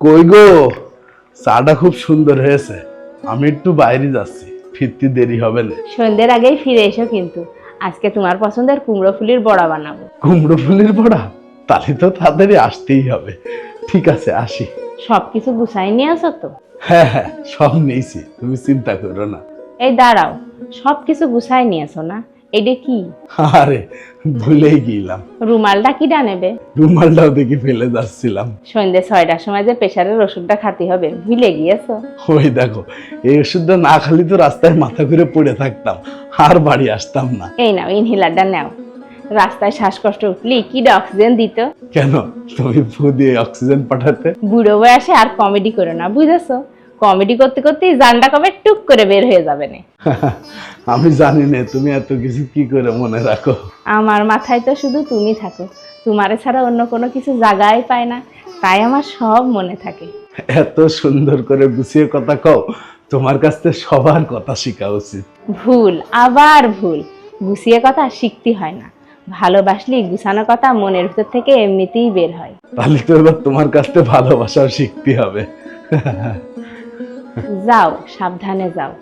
কই গো? চাটা খুব সুন্দর হয়েছে। আমি একটু বাইরে যাচ্ছি ফিরতে দেরি হবে না। সন্ধ্যের আগেই ফিরে এসো কিন্তু। আজকে তোমার পছন্দের কুমড়ো ফুলির বড়া বানাবো। কুমড়ো ফুলের বড়া? তাহলে তো তাড়াতাড়ি আসতেই হবে। ঠিক আছে আসি। সব কিছু গুছাই নিয়ে আসো তো। হ্যাঁ হ্যাঁ সব নিয়েছি। তুমি চিন্তা করো না। এই দাঁড়াও সব কিছু গুছাই নিয়ে আসো না। এটা কি? আরে ভুলেই গেলাম। রুমালটা কিটা নেবে? রুমালটাও দেখি ফেলে যাচ্ছিলাম। সন্ধ্যে ছয়টার সময় যে প্রেশারের ওষুধটা খাতে হবে ভুলে গিয়েছো? ওই দেখো এই ওষুধটা না খালি তো রাস্তায় মাথা ঘুরে পড়ে থাকতাম আর বাড়ি আসতাম না। এই নাও ইনহেলারটা নাও। রাস্তায় শ্বাসকষ্ট উঠলি কি অক্সিজেন দিত? কেন? তুমি ফু দিয়ে অক্সিজেন পাঠাতে? বুড়ো বয়সে আর কমেডি করো না বুঝেছ? কমেডি করতে করতেই জানটা কবে টুক করে বের হয়ে যাবে না। আমি জানি না তুমি এত কিছু কি করে মনে রাখো? আমার মাথায় তো শুধু তুমি থাকো। তোমারে ছাড়া অন্য কোনো কিছু জায়গায় পায় না। তাই আমার সব মনে থাকে। এত সুন্দর করে গুছিয়ে কথা কও তোমার কাছ থেকে সবার কথা শেখা উচিত। ভুল আবার ভুল। গুছিয়ে কথা শিখতে হয় না। ভালোবাসলি গুছানো কথা মনের ভিতর থেকে এমনিতেই বের হয়। তাহলে তো এবার তোমার কাছ থেকে ভালোবাসাও শিখতে হবে। যাও সাবধানে যাও।